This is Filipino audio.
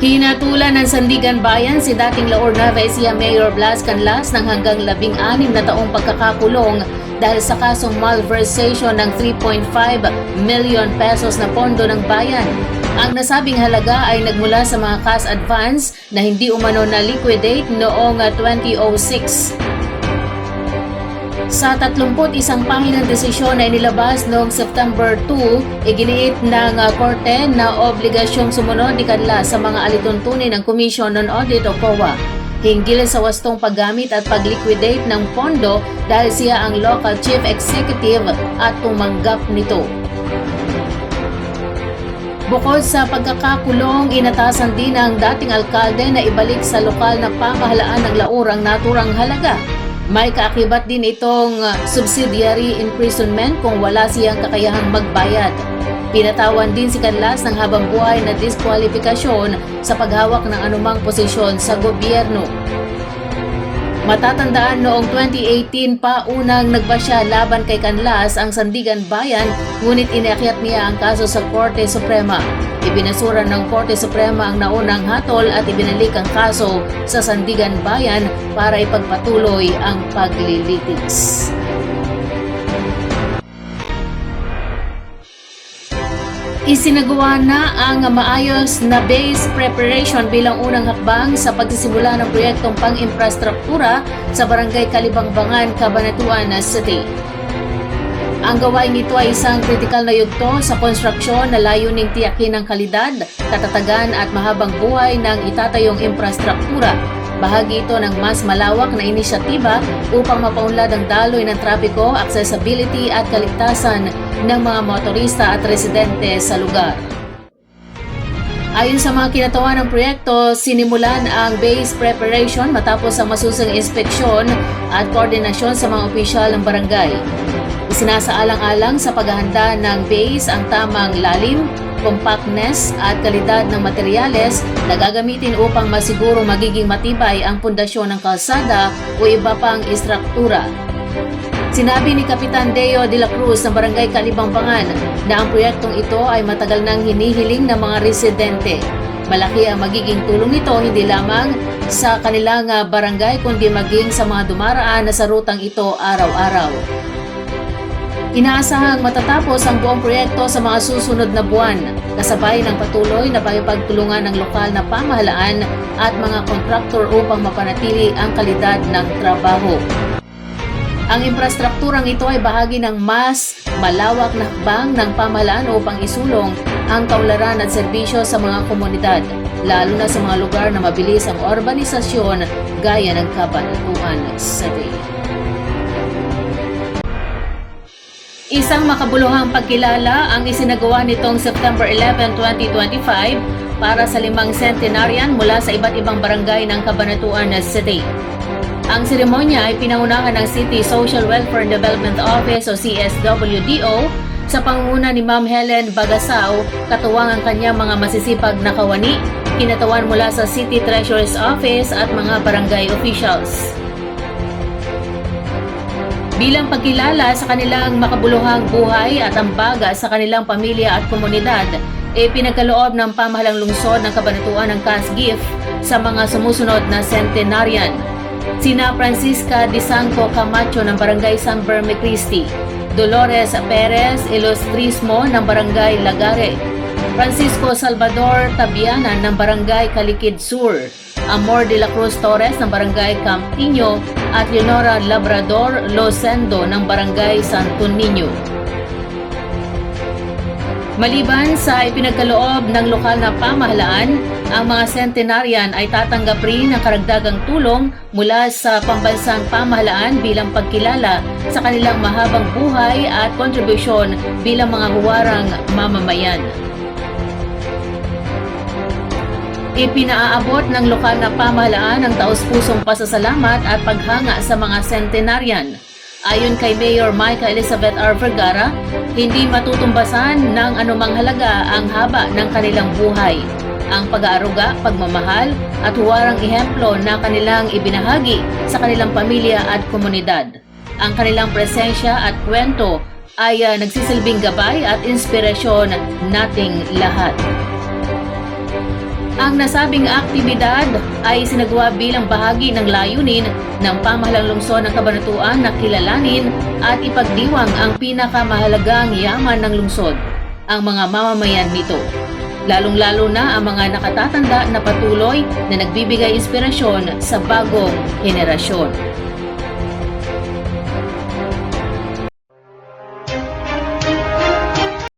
Hinatulan ng Sandigan Bayan si dating Laor Nueva Ecija Mayor Blas Canlas ng hanggang labing anim na taong pagkakakulong dahil sa kasong malversation ng 3.5 million pesos na pondo ng bayan. Ang nasabing halaga ay nagmula sa mga cash advance na hindi umano na liquidate noong ah, 2006. Sa 31 pahinang desisyon na inilabas noong September 2, iginiit ng uh, korte na obligasyong sumunod ni Kanla sa mga alituntunin ng Commission on Audit o COA hinggil sa wastong paggamit at pagliquidate ng pondo dahil siya ang local chief executive at tumanggap nito. Bukod sa pagkakakulong, inatasan din ng dating alkalde na ibalik sa lokal na pamahalaan ng Laur ang naturang halaga. May kaakibat din itong uh, subsidiary imprisonment kung wala siyang kakayahang magbayad. Pinatawan din si Canlas ng habang buhay na diskwalifikasyon sa paghawak ng anumang posisyon sa gobyerno. Matatandaan noong 2018 pa unang nagbasya laban kay Canlas ang Sandigan Bayan ngunit inakyat niya ang kaso sa Korte Suprema. Ibinasura ng Korte Suprema ang naunang hatol at ibinalik ang kaso sa Sandigan Bayan para ipagpatuloy ang paglilitis. Isinagawa na ang maayos na base preparation bilang unang hakbang sa pagsisimula ng proyektong pang-infrastruktura sa Barangay Kalibangbangan, Cabanatuan City. Ang gawain ito ay isang kritikal na yugto sa konstruksyon na layuning tiyakin ang kalidad, katatagan at mahabang buhay ng itatayong infrastruktura. Bahagi ito ng mas malawak na inisyatiba upang mapaunlad ang daloy ng trapiko, accessibility at kaligtasan ng mga motorista at residente sa lugar. Ayon sa mga kinatawan ng proyekto, sinimulan ang base preparation matapos ang masusing inspeksyon at koordinasyon sa mga opisyal ng barangay. Isinasaalang-alang sa paghahanda ng base ang tamang lalim, compactness at kalidad ng materyales na gagamitin upang masiguro magiging matibay ang pundasyon ng kalsada o iba pang istruktura. Sinabi ni Kapitan Deo de la Cruz ng Barangay Kalibangbangan na ang proyektong ito ay matagal nang hinihiling ng mga residente. Malaki ang magiging tulong nito hindi lamang sa kanilang barangay kundi maging sa mga dumaraan na sa rutang ito araw-araw. Inaasahang matatapos ang buong proyekto sa mga susunod na buwan, kasabay ng patuloy na pagpagtulungan ng lokal na pamahalaan at mga kontraktor upang mapanatili ang kalidad ng trabaho. Ang infrastrukturang ito ay bahagi ng mas malawak na hakbang ng pamahalaan upang isulong ang kaunlaran at serbisyo sa mga komunidad, lalo na sa mga lugar na mabilis ang urbanisasyon gaya ng Cabanatuan City. Isang makabuluhang pagkilala ang isinagawa nitong September 11, 2025 para sa limang centenarian mula sa iba't ibang barangay ng Cabanatuan City. Ang seremonya ay pinangunahan ng City Social Welfare and Development Office o CSWDO sa pangunguna ni Ma'am Helen Bagasaw, katuwang ang kanyang mga masisipag na kawani, kinatawan mula sa City Treasurer's Office at mga barangay officials. Bilang pagkilala sa kanilang makabuluhang buhay at ambaga sa kanilang pamilya at komunidad, e pinagkaloob ng pamahalang lungsod ng kabanatuan ng cash gift sa mga sumusunod na centenarian. Sina Francisca Disanco Camacho ng Barangay San Berme Cristi, Dolores Perez Ilustrismo ng Barangay Lagare, Francisco Salvador Tabianan ng Barangay Calikid Sur, Amor de la Cruz Torres ng Barangay Campino at Leonora Labrador Losendo ng Barangay Santo Niño. Maliban sa ipinagkaloob ng lokal na pamahalaan, ang mga centenarian ay tatanggap rin ng karagdagang tulong mula sa pambansang pamahalaan bilang pagkilala sa kanilang mahabang buhay at kontribusyon bilang mga huwarang mamamayan. Ipinaaabot ng lokal na pamahalaan ang taus-pusong pasasalamat at paghanga sa mga centenarian. Ayon kay Mayor Micah Elizabeth R. Vergara, hindi matutumbasan ng anumang halaga ang haba ng kanilang buhay. Ang pag-aaruga, pagmamahal at huwarang ehemplo na kanilang ibinahagi sa kanilang pamilya at komunidad. Ang kanilang presensya at kwento ay ah, nagsisilbing gabay at inspirasyon nating lahat. Ang nasabing aktibidad ay sinagawa bilang bahagi ng layunin ng pamahalang lungsod ng Kabanatuan na kilalanin at ipagdiwang ang pinakamahalagang yaman ng lungsod, ang mga mamamayan nito. Lalong-lalo na ang mga nakatatanda na patuloy na nagbibigay inspirasyon sa bagong henerasyon.